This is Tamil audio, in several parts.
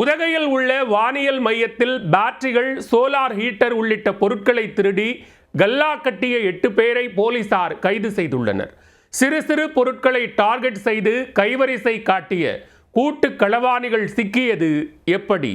உதகையில் உள்ள வானியல் மையத்தில் பேட்டரிகள் சோலார் ஹீட்டர் உள்ளிட்ட பொருட்களை திருடி கல்லா கட்டிய எட்டு பேரை போலீசார் கைது செய்துள்ளனர். சிறு சிறு பொருட்களை டார்கெட் செய்து கைவரிசை காட்டிய கூட்டு களவாணிகள் சிக்கியது எப்படி?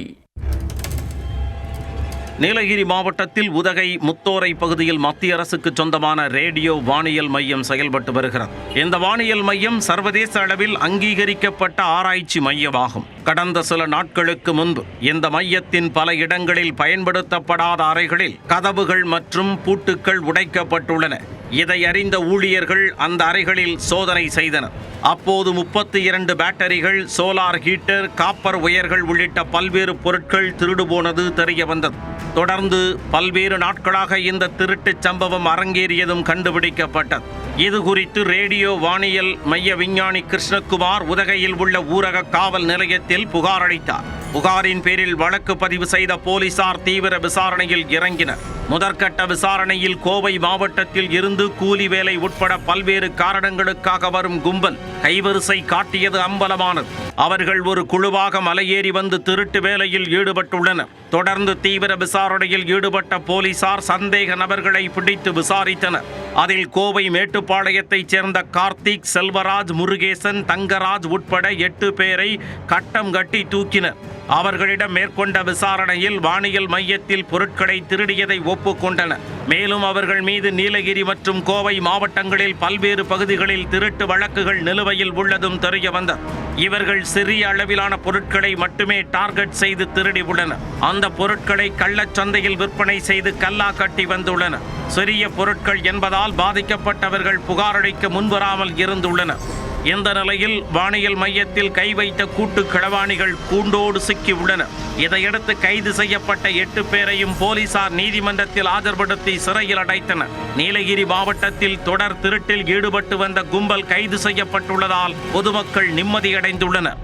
நீலகிரி மாவட்டத்தில் உதகை முத்தோரை பகுதியில் மத்திய அரசுக்கு சொந்தமான ரேடியோ வானியல் மையம் செயல்பட்டு வருகிறது. இந்த வானியல் மையம் சர்வதேச அளவில் அங்கீகரிக்கப்பட்ட ஆராய்ச்சி மையமாகும். கடந்த சில நாட்களுக்கு முன்பு இந்த மையத்தின் பல இடங்களில் பயன்படுத்தப்படாத அறைகளில் கதவுகள் மற்றும் பூட்டுக்கள் உடைக்கப்பட்டுள்ளன. இதை அறிந்த ஊழியர்கள் அந்த அறைகளில் சோதனை செய்தனர். அப்போது முப்பத்தி இரண்டு பேட்டரிகள் சோலார் ஹீட்டர் காப்பர் உயர்கள் உள்ளிட்ட பல்வேறு பொருட்கள் திருடு போனது தெரிய வந்தது. தொடர்ந்து பல்வேறு நாட்களாக இந்த திருட்டுச் சம்பவம் அரங்கேறியதும் கண்டுபிடிக்கப்பட்டது. இது குறித்து ரேடியோ வானியல் மைய விஞ்ஞானி கிருஷ்ணகுமார் உதகையில் உள்ள ஊரக காவல் நிலையத்தில் புகார் அளித்தார். புகாரின் பேரில் வழக்கு பதிவு செய்த போலீசார் தீவிர விசாரணையில் இறங்கினர். முதற்கட்ட விசாரணையில் கோவை மாவட்டத்தில் இருந்து கூலி வேலை உட்பட பல்வேறு காரணங்களுக்காக வரும் கும்பல் கைவரிசை காட்டியது அம்பலமானது. அவர்கள் ஒரு குழுவாக மலையேறி வந்து திருட்டு வேலையில் ஈடுபட்டுள்ளனர். தொடர்ந்து தீவிர விசாரணையில் ஈடுபட்ட போலீசார் சந்தேக நபர்களை பிடித்து விசாரித்தனர். அதில் கோவை மேட்டுப்பாளையத்தைச் சேர்ந்த கார்த்திக் செல்வராஜ் முருகேசன் தங்கராஜ் உட்பட எட்டு பேரை கட்டம் கட்டி தூக்கினர். அவர்களிடம் மேற்கொண்ட விசாரணையில் வானியல் மையத்தில் பொருட்களை திருடியதை ஒப்புக்கொண்டனர் மேலும் அவர்கள் மீது நீலகிரி மற்றும் கோவை மாவட்டங்களில் பல்வேறு பகுதிகளில் திருட்டு வழக்குகள் நிலுவையில் உள்ளதும் தெரிய வந்தது இவர்கள் சிறிய அளவிலான பொருட்களை மட்டுமே டார்கெட் செய்து திருடி உள்ளனர் அந்த பொருட்களை கள்ளச்சந்தையில் விற்பனை செய்து கல்லா கட்டி வந்துள்ளனர் சிறிய பொருட்கள் என்பதால் பாதிக்கப்பட்டவர்கள் புகாரளிக்க முன்வராமல் இருந்துள்ளனர். இந்த நிலையில் வானியல் மையத்தில் கை வைத்த கூட்டு களவாணிகள் கூண்டோடு சிக்கி உள்ளனர். இதையடுத்து கைது செய்யப்பட்ட எட்டு பேரையும் போலீசார் நீதிமன்றத்தில் ஆஜர்படுத்தி சிறையில் அடைத்தனர். நீலகிரி மாவட்டத்தில் தொடர் திருட்டில் ஈடுபட்டு வந்த கும்பல் கைது செய்யப்பட்டுள்ளதால் பொதுமக்கள் நிம்மதியடைந்துள்ளனர்.